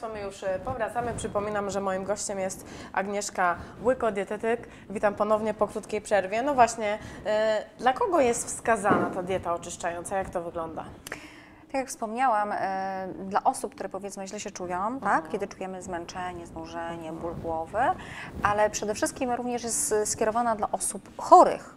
Państwa, my już e, powracamy. Przypominam, że moim gościem jest Agnieszka Łyko, dietetyk. Witam ponownie po krótkiej przerwie. No właśnie, e, dla kogo jest wskazana ta dieta oczyszczająca? Jak to wygląda? Tak jak wspomniałam, e, dla osób, które powiedzmy źle się czują, tak, kiedy czujemy zmęczenie, znużenie, ból głowy, ale przede wszystkim również jest skierowana dla osób chorych.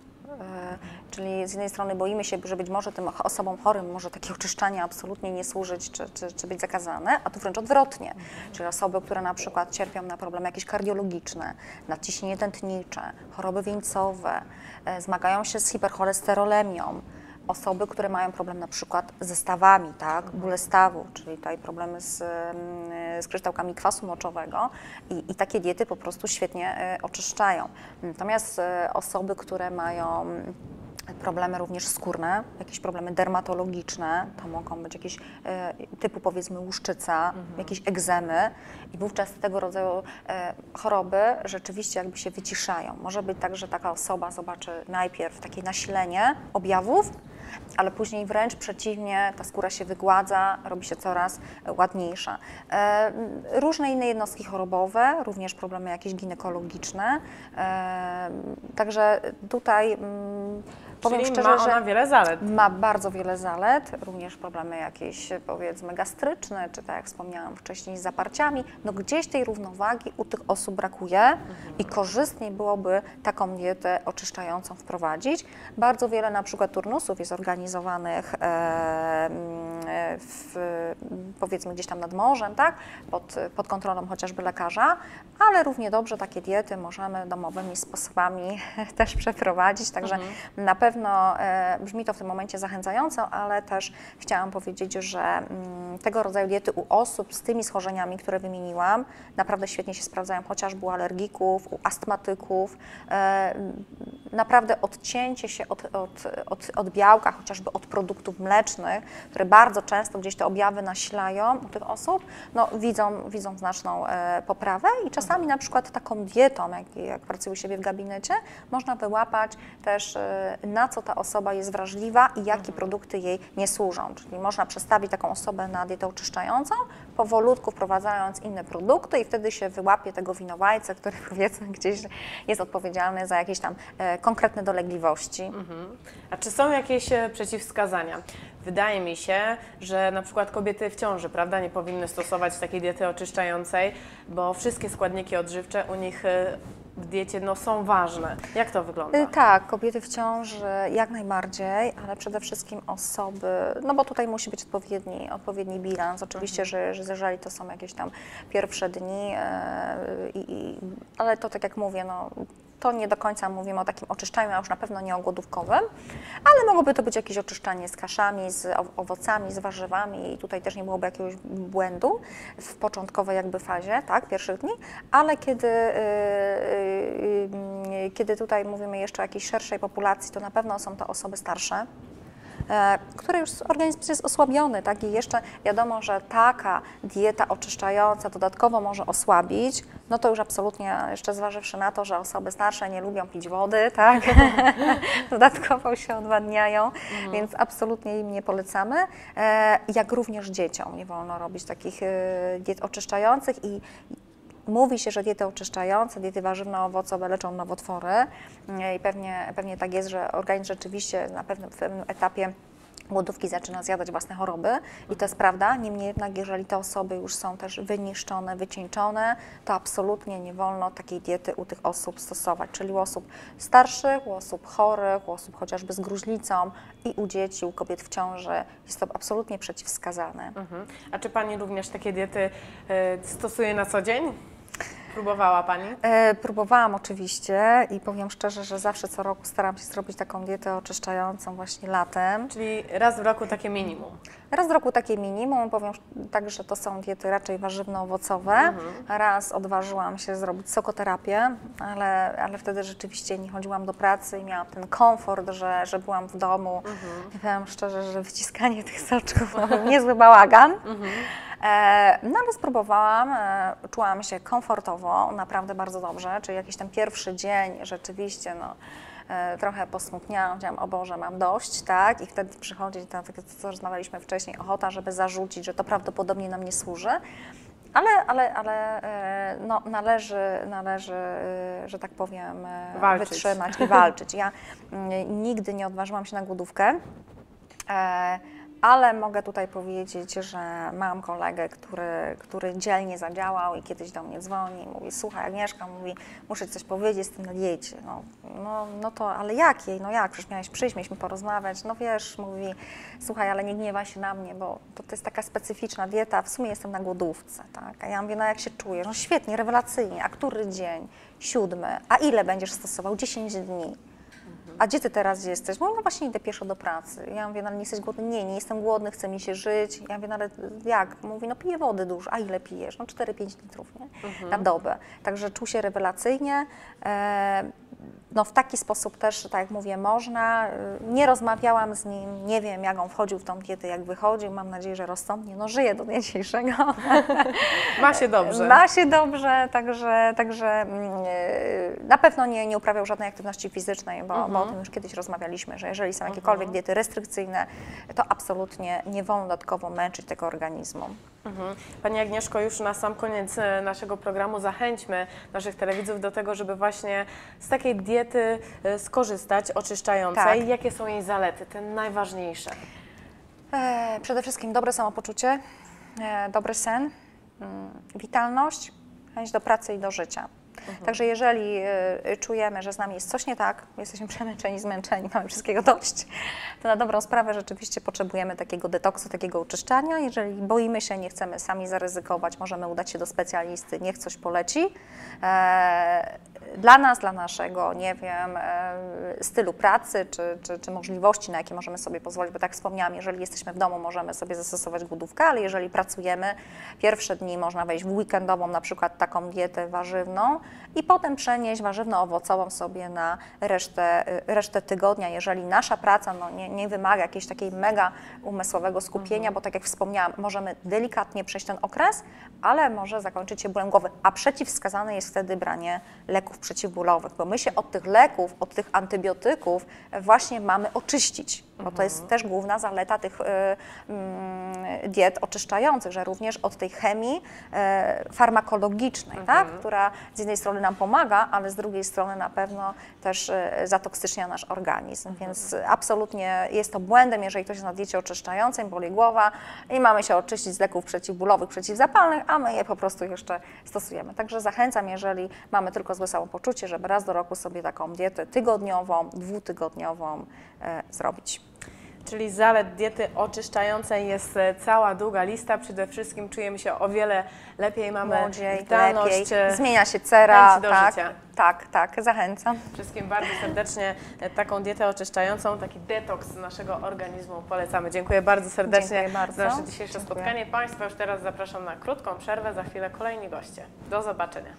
E, Czyli z jednej strony boimy się, że być może tym osobom chorym może takie oczyszczanie absolutnie nie służyć czy, czy, czy być zakazane, a tu wręcz odwrotnie. Czyli osoby, które na przykład cierpią na problemy jakieś kardiologiczne, nadciśnienie tętnicze, choroby wieńcowe, e, zmagają się z hipercholesterolemią, osoby, które mają problem na przykład ze stawami, tak, bóle stawu, czyli tutaj problemy z, mm, z kryształkami kwasu moczowego i, i takie diety po prostu świetnie e, oczyszczają. Natomiast e, osoby, które mają problemy również skórne, jakieś problemy dermatologiczne, to mogą być jakieś e, typu powiedzmy łuszczyca, jakieś egzemy i wówczas tego rodzaju e, choroby rzeczywiście jakby się wyciszają. Może być tak, że taka osoba zobaczy najpierw takie nasilenie objawów, ale później wręcz przeciwnie, ta skóra się wygładza, robi się coraz ładniejsza. E, różne inne jednostki chorobowe, również problemy jakieś ginekologiczne. Także tutaj mm, powiem Czyli szczerze, ma że ona wiele zalet. ma bardzo wiele zalet, również problemy jakieś powiedzmy gastryczne, czy tak jak wspomniałam wcześniej z zaparciami. No gdzieś tej równowagi u tych osób brakuje i korzystniej byłoby taką dietę oczyszczającą wprowadzić. Bardzo wiele na przykład turnusów jest organizowanych e, w, powiedzmy gdzieś tam nad morzem, tak? pod, pod kontrolą chociażby lekarza, ale równie dobrze takie diety możemy domowymi sposobami też przeprowadzić, także na pewno e, brzmi to w tym momencie zachęcająco, ale też chciałam powiedzieć, że mm, tego rodzaju diety u osób z tymi schorzeniami, które wymieniłam, naprawdę świetnie się sprawdzają, chociażby u alergików, u astmatyków. E, naprawdę odcięcie się od, od, od, od białka, chociażby od produktów mlecznych, które bardzo często gdzieś te objawy nasilają u tych osób, no, widzą, widzą znaczną e, poprawę i czasami na przykład taką dietą, jak, jak pracuje u siebie w gabinecie, można wyłapać też e, na co ta osoba jest wrażliwa i jakie produkty jej nie służą. Czyli można przestawić taką osobę na dietę oczyszczającą, powolutku wprowadzając inne produkty i wtedy się wyłapie tego winowajcę, który powiedzmy gdzieś jest odpowiedzialny za jakieś tam e, konkretne dolegliwości. A czy są jakieś e, przeciwwskazania? Wydaje mi się, że na przykład kobiety w ciąży, prawda, nie powinny stosować takiej diety oczyszczającej, bo wszystkie składniki odżywcze u nich e, w diecie no, są ważne. Jak to wygląda? Y, Tak, kobiety w ciąży jak najbardziej, ale przede wszystkim osoby, no bo tutaj musi być odpowiedni, odpowiedni bilans. Oczywiście, że, że jeżeli to są jakieś tam pierwsze dni, i, i, ale to tak jak mówię, no, to nie do końca mówimy o takim oczyszczaniu, a już na pewno nie o głodówkowym, ale mogłoby to być jakieś oczyszczanie z kaszami, z ow- owocami, z warzywami i tutaj też nie byłoby jakiegoś błędu w początkowej jakby fazie, tak, pierwszych dni, ale kiedy, yy, yy, kiedy tutaj mówimy jeszcze o jakiejś szerszej populacji, to na pewno są to osoby starsze, które już organizm jest osłabiony, tak? I jeszcze wiadomo, że taka dieta oczyszczająca dodatkowo może osłabić, no to już absolutnie, jeszcze zważywszy na to, że osoby starsze nie lubią pić wody, tak? dodatkowo się odwadniają, więc absolutnie im nie polecamy. E, Jak również dzieciom nie wolno robić takich e, diet oczyszczających i Mówi się, że diety oczyszczające, diety warzywno-owocowe leczą nowotwory i pewnie, pewnie tak jest, że organizm rzeczywiście na pewnym, pewnym etapie głodówki zaczyna zjadać własne choroby i to jest prawda. Niemniej jednak, jeżeli te osoby już są też wyniszczone, wycieńczone, to absolutnie nie wolno takiej diety u tych osób stosować, czyli u osób starszych, u osób chorych, u osób chociażby z gruźlicą i u dzieci, u kobiet w ciąży. Jest to absolutnie przeciwwskazane. Mhm. A czy Pani również takie diety e, stosuje na co dzień? Próbowała Pani? E, próbowałam oczywiście i powiem szczerze, że zawsze co roku staram się zrobić taką dietę oczyszczającą właśnie latem. Czyli raz w roku takie minimum. Raz w roku takie minimum, powiem tak, że to są diety raczej warzywno-owocowe. Raz odważyłam się zrobić sokoterapię, ale, ale wtedy rzeczywiście nie chodziłam do pracy i miałam ten komfort, że, że byłam w domu. I powiem szczerze, że wyciskanie tych soczków był niezły bałagan. E, no ale spróbowałam, e, czułam się komfortowo, naprawdę bardzo dobrze, czyli jakiś ten pierwszy dzień rzeczywiście, no, trochę posmutniałam, powiedziałam, o Boże, mam dość, tak, i wtedy przychodzi, to, co rozmawialiśmy wcześniej, ochota, żeby zarzucić, że to prawdopodobnie nam nie służy. Ale, ale, ale e, no, należy, należy, e, że tak powiem, e, Walczyć. wytrzymać i walczyć. Ja mm, nigdy nie odważyłam się na głodówkę. Ale mogę tutaj powiedzieć, że mam kolegę, który, który dzielnie zadziałał i kiedyś do mnie dzwoni i mówi, słuchaj Agnieszka, mówi, muszę coś powiedzieć, jestem na diecie. No, no, no to, ale jakiej? No jak? Przecież miałeś przyjść, mieliśmy porozmawiać. No wiesz, mówi, słuchaj, ale nie gniewaj się na mnie, bo to, to jest taka specyficzna dieta, w sumie jestem na głodówce, tak? A ja mówię, no jak się czujesz? No świetnie, rewelacyjnie. A który dzień? Siódmy. A ile będziesz stosował? 10 dni. A gdzie ty teraz jesteś? Mówię, no właśnie idę pieszo do pracy. Ja mówię, no ale nie jesteś głodny? Nie, nie jestem głodny, chce mi się żyć. Ja mówię, no ale jak? Mówi, no piję wody dużo. A ile pijesz? No 4-5 litrów, nie? Na dobę. Także czuł się rewelacyjnie. E, no w taki sposób też, tak jak mówię, można. E, Nie rozmawiałam z nim, nie wiem jak on wchodził w tą dietę, jak wychodził. Mam nadzieję, że rozsądnie. No żyje do dnia dzisiejszego. Ma się dobrze. Ma się dobrze, także, także mm, e, na pewno nie, nie uprawiał żadnej aktywności fizycznej, bo, bo o tym już kiedyś rozmawialiśmy, że jeżeli są jakiekolwiek diety restrykcyjne, to absolutnie nie wolno dodatkowo męczyć tego organizmu. Mhm. Pani Agnieszko, już na sam koniec e, naszego programu zachęćmy naszych telewidzów do tego, żeby właśnie z takiej diety e, skorzystać, oczyszczającej. Tak. Jakie są jej zalety, te najważniejsze? E, przede wszystkim dobre samopoczucie, e, dobry sen, mm, witalność, chęć do pracy i do życia. Także jeżeli czujemy, że z nami jest coś nie tak, jesteśmy przemęczeni, zmęczeni, mamy wszystkiego dość, to na dobrą sprawę rzeczywiście potrzebujemy takiego detoksu, takiego oczyszczania. Jeżeli boimy się, nie chcemy sami zaryzykować, możemy udać się do specjalisty, niech coś poleci. E, dla nas, dla naszego, nie wiem, e, stylu pracy czy, czy, czy możliwości, na jakie możemy sobie pozwolić, bo tak wspomniałam, jeżeli jesteśmy w domu, możemy sobie zastosować głodówkę, ale jeżeli pracujemy, pierwsze dni można wejść w weekendową, na przykład taką dietę warzywną i potem przenieść warzywno-owocową sobie na resztę, y, resztę tygodnia, jeżeli nasza praca no, nie, nie wymaga jakiegoś takiej mega umysłowego skupienia, bo tak jak wspomniałam, możemy delikatnie przejść ten okres, ale może zakończyć się bólem głowy, a przeciwwskazane jest wtedy branie leków przeciwbólowych, bo my się od tych leków, od tych antybiotyków właśnie mamy oczyścić, bo to jest też główna zaleta tych y, mm, diet oczyszczających, że również od tej chemii e, farmakologicznej, tak, która z jednej strony nam pomaga, ale z drugiej strony na pewno też e, zatoksycznia nasz organizm, więc absolutnie jest to błędem, jeżeli ktoś jest na diecie oczyszczającej, boli głowa i mamy się oczyścić z leków przeciwbólowych, przeciwzapalnych, a my je po prostu jeszcze stosujemy. Także zachęcam, jeżeli mamy tylko złe samopoczucie, żeby raz do roku sobie taką dietę tygodniową, dwutygodniową e, zrobić. Czyli zalet diety oczyszczającej jest e, cała długa lista. Przede wszystkim czujemy się o wiele lepiej, mamy Młodziej, witalność. lepiej, e, zmienia się cera, do tak, życia. tak, tak, zachęcam. Wszystkim bardzo serdecznie taką dietę oczyszczającą, taki detoks naszego organizmu polecamy. Dziękuję bardzo serdecznie Dziękuję bardzo. za nasze dzisiejsze Dziękuję. spotkanie. Państwa już teraz zapraszam na krótką przerwę, za chwilę kolejni goście. Do zobaczenia.